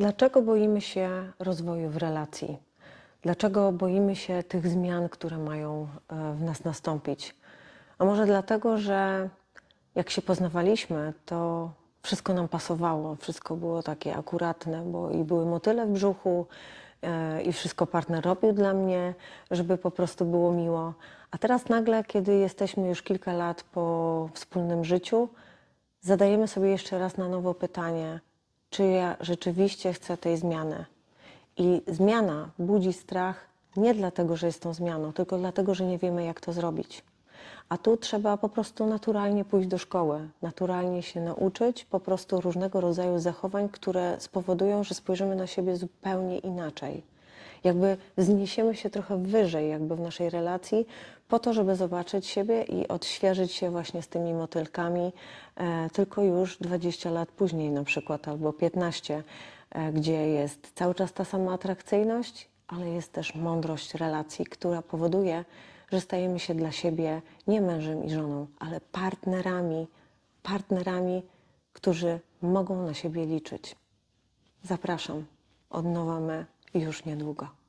Dlaczego boimy się rozwoju w relacji? Dlaczego boimy się tych zmian, które mają e, w nas nastąpić? A może dlatego, że jak się poznawaliśmy, to wszystko nam pasowało, wszystko było takie akuratne, bo i były motyle w brzuchu, e, i wszystko partner robił dla mnie, żeby po prostu było miło. A teraz nagle, kiedy jesteśmy już kilka lat po wspólnym życiu, zadajemy sobie jeszcze raz na nowo pytanie, czy ja rzeczywiście chcę tej zmiany. I zmiana budzi strach nie dlatego, że jest tą zmianą, tylko dlatego, że nie wiemy, jak to zrobić. A tu trzeba po prostu naturalnie pójść do szkoły, naturalnie się nauczyć po prostu różnego rodzaju zachowań, które spowodują, że spojrzymy na siebie zupełnie inaczej. Jakby wzniesiemy się trochę wyżej, jakby w naszej relacji, po to, żeby zobaczyć siebie i odświeżyć się właśnie z tymi motylkami, e, tylko już 20 lat później na przykład, albo 15, e, gdzie jest cały czas ta sama atrakcyjność, ale jest też mądrość relacji, która powoduje, że stajemy się dla siebie nie mężem i żoną, ale partnerami, partnerami, którzy mogą na siebie liczyć. Zapraszam. Od nowa my już niedługo.